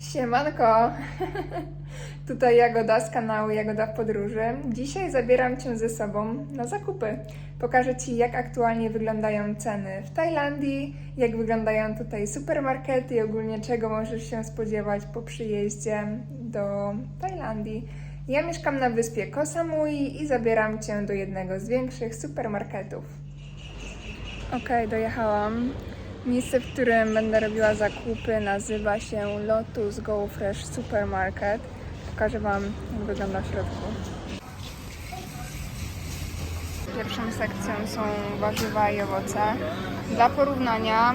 Siemanko! Tutaj Jagoda z kanału Jagoda w Podróży. Dzisiaj zabieram Cię ze sobą na zakupy. Pokażę Ci, jak aktualnie wyglądają ceny w Tajlandii, jak wyglądają tutaj supermarkety i ogólnie czego możesz się spodziewać po przyjeździe do Tajlandii. Ja mieszkam na wyspie Koh Samui i zabieram Cię do jednego z większych supermarketów. Okej, dojechałam. Miejsce, w którym będę robiła zakupy, nazywa się Lotus Go Fresh Supermarket. Pokażę Wam, jak wygląda w środku. Pierwszą sekcją są warzywa i owoce. Dla porównania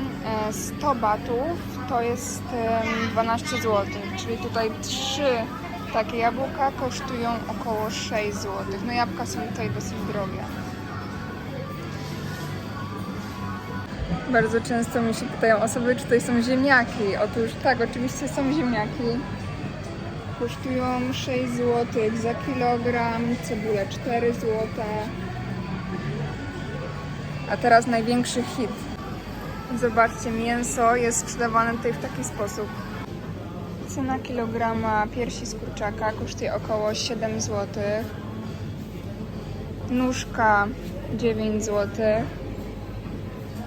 e, 100 batów to jest em, 12 zł, czyli tutaj 3 takie jabłka kosztują około 6 zł. No jabłka są tutaj dosyć drogie. Bardzo często mi się pytają osoby, czy tutaj są ziemniaki. Otóż tak, oczywiście są ziemniaki. Kosztują 6 zł za kilogram, cebulę 4 zł. A teraz największy hit. Zobaczcie, mięso jest sprzedawane tutaj w taki sposób. Cena kilograma piersi z kurczaka kosztuje około 7 zł. Nóżka 9 zł.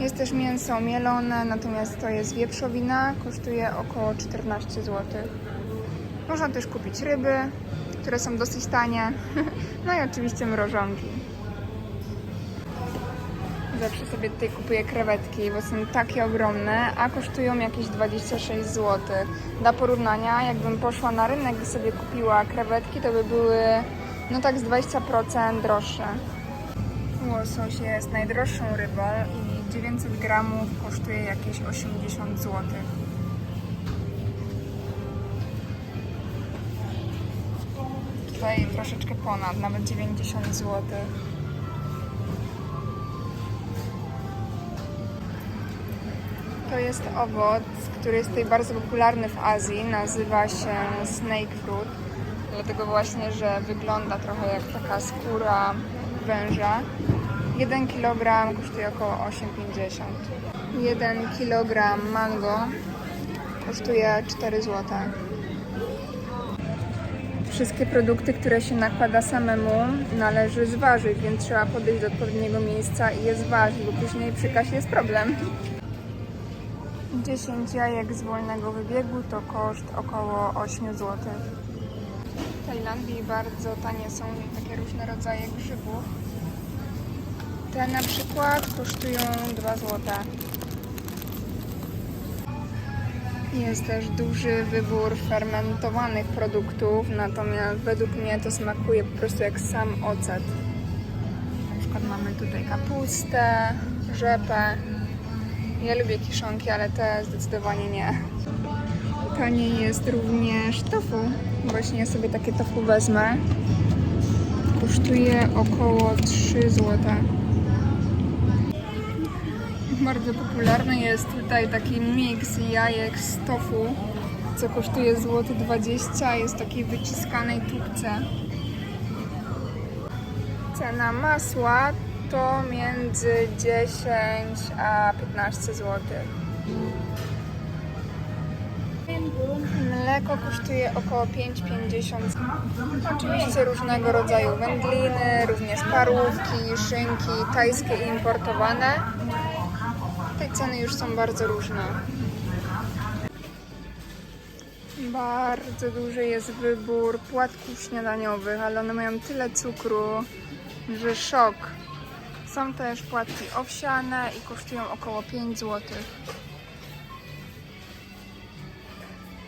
Jest też mięso mielone, natomiast to jest wieprzowina, kosztuje około 14 zł. Można też kupić ryby, które są dosyć tanie, no i oczywiście mrożonki. Zawsze sobie tutaj kupuję krewetki, bo są takie ogromne, a kosztują jakieś 26 zł. Dla porównania, jakbym poszła na rynek i sobie kupiła krewetki, to by były no tak z 20% droższe. Łosoś jest najdroższą rybą i 900 gramów kosztuje jakieś 80 zł. Tutaj troszeczkę ponad, nawet 90 zł. To jest owoc, który jest tutaj bardzo popularny w Azji. Nazywa się snake fruit. Dlatego właśnie, że wygląda trochę jak taka skóra węża. 1 kg kosztuje około 8,50. 1 kg mango kosztuje 4 zł. Wszystkie produkty, które się nakłada samemu, należy zważyć, więc trzeba podejść do odpowiedniego miejsca i je zważyć, bo później przy kasie jest problem. 10 jajek z wolnego wybiegu to koszt około 8 zł. W Tajlandii bardzo tanie są takie różne rodzaje grzybów. Te na przykład kosztują 2 zł. Jest też duży wybór fermentowanych produktów, natomiast według mnie to smakuje po prostu jak sam ocet. Na przykład mamy tutaj kapustę, rzepę. Ja lubię kiszonki, ale te zdecydowanie nie. Taniej jest również tofu. Właśnie ja sobie takie tofu wezmę. Kosztuje około 3 zł. Bardzo popularny jest tutaj taki miks jajek z tofu, co kosztuje złoty 20, jest w takiej wyciskanej tubce. Cena masła to między 10 a 15 zł. Mleko kosztuje około 5,50. Oczywiście różnego rodzaju wędliny, również parówki, szynki tajskie i importowane. Te ceny już są bardzo różne. Bardzo duży jest wybór płatków śniadaniowych, ale one mają tyle cukru, że szok. Są też płatki owsiane i kosztują około 5 zł.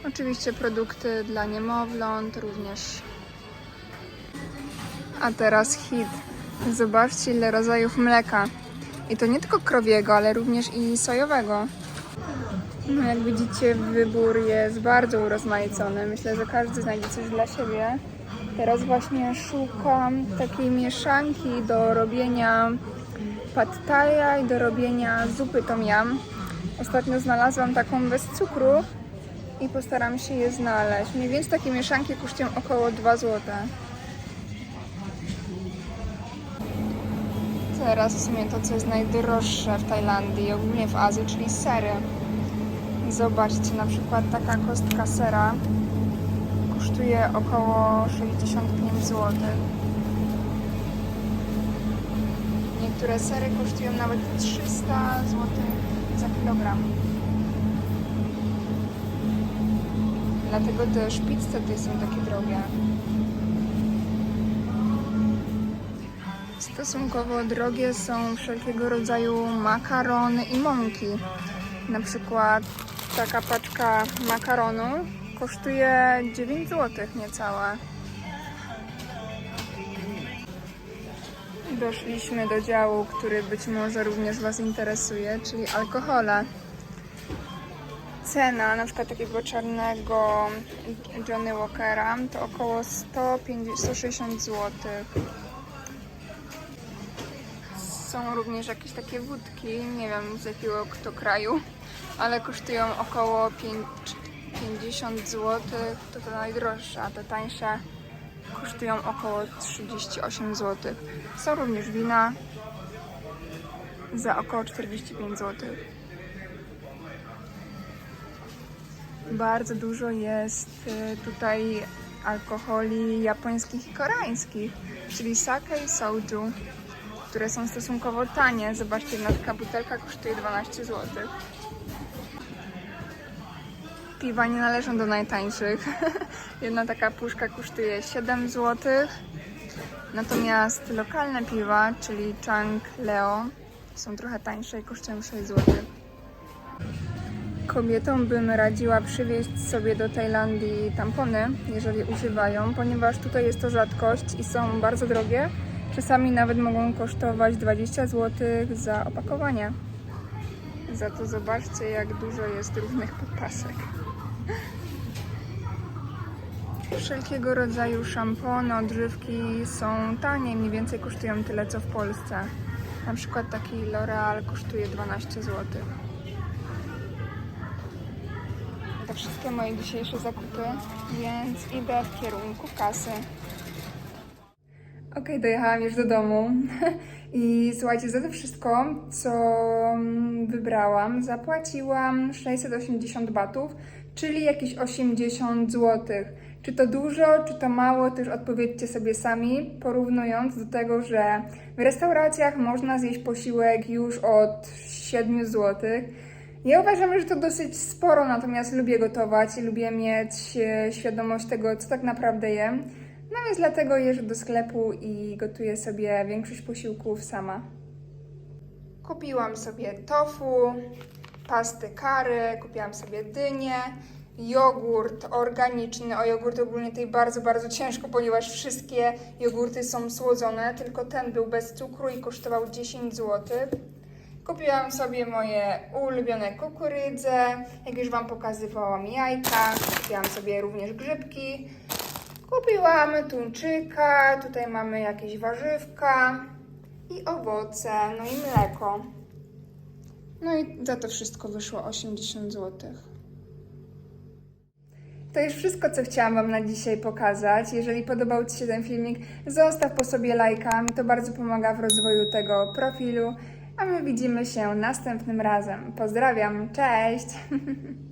Oczywiście produkty dla niemowląt również. A teraz hit. Zobaczcie ile rodzajów mleka. I to nie tylko krowiego, ale również i sojowego. No jak widzicie wybór jest bardzo urozmaicony. Myślę, że każdy znajdzie coś dla siebie. Teraz właśnie szukam takiej mieszanki do robienia pad i do robienia zupy tom yum. Ostatnio znalazłam taką bez cukru i postaram się je znaleźć. Mniej więcej takie mieszanki kosztują około 2 zł. Teraz w sumie to, co jest najdroższe w Tajlandii i ogólnie w Azji, czyli sery. Zobaczcie, na przykład taka kostka sera kosztuje około 65 zł. Niektóre sery kosztują nawet 300 zł za kilogram. Dlatego też pizze tutaj są takie drogie. Stosunkowo drogie są wszelkiego rodzaju makarony i mąki. Na przykład taka paczka makaronu kosztuje 9 zł niecałe. Doszliśmy do działu, który być może również Was interesuje, czyli alkohole. Cena na przykład takiego czarnego Johnny Walkera to około 150, 160 zł. Są również jakieś takie wódki, nie wiem z jakiego kto kraju, ale kosztują około 5, 50 zł. To ta najdroższa, a te tańsze kosztują około 38 zł. Są również wina za około 45 zł. Bardzo dużo jest y, tutaj alkoholi japońskich i koreańskich, czyli sake i soju, które są stosunkowo tanie. Zobaczcie, jedna taka butelka kosztuje 12 zł. Piwa nie należą do najtańszych. Jedna taka puszka kosztuje 7 zł. Natomiast lokalne piwa, czyli Chang Leo, są trochę tańsze i kosztują 6 zł. Kobietom bym radziła przywieźć sobie do Tajlandii tampony, jeżeli używają, ponieważ tutaj jest to rzadkość i są bardzo drogie. Czasami nawet mogą kosztować 20 zł za opakowanie. Za to zobaczcie, jak dużo jest różnych podpasek. Wszelkiego rodzaju szampony, odżywki są tanie, mniej więcej kosztują tyle co w Polsce. Na przykład taki L'Oreal kosztuje 12 zł. To wszystkie moje dzisiejsze zakupy, więc idę w kierunku kasy. Okej, dojechałam już do domu i słuchajcie, za to wszystko, co mm, wybrałam, zapłaciłam 680 batów, czyli jakieś 80 zł. Czy to dużo, czy to mało, też odpowiedzcie sobie sami, porównując do tego, że w restauracjach można zjeść posiłek już od 7 zł. Ja uważam, że to dosyć sporo, natomiast lubię gotować i lubię mieć e, świadomość tego, co tak naprawdę jem. No więc dlatego jeżdżę do sklepu i gotuję sobie większość posiłków sama. Kupiłam sobie tofu, pasty curry, kupiłam sobie dynię, jogurt organiczny. O jogurt ogólnie tutaj bardzo, bardzo ciężko, ponieważ wszystkie jogurty są słodzone, tylko ten był bez cukru i kosztował 10 zł. Kupiłam sobie moje ulubione kukurydze, jak już Wam pokazywałam jajka, kupiłam sobie również grzybki, kupiłam tuńczyka, tutaj mamy jakieś warzywka i owoce, no i mleko. No i za to wszystko wyszło 80 zł. To już wszystko, co chciałam Wam na dzisiaj pokazać. Jeżeli podobał Ci się ten filmik, zostaw po sobie lajka. Mi to bardzo pomaga w rozwoju tego profilu. A my widzimy się następnym razem. Pozdrawiam, cześć!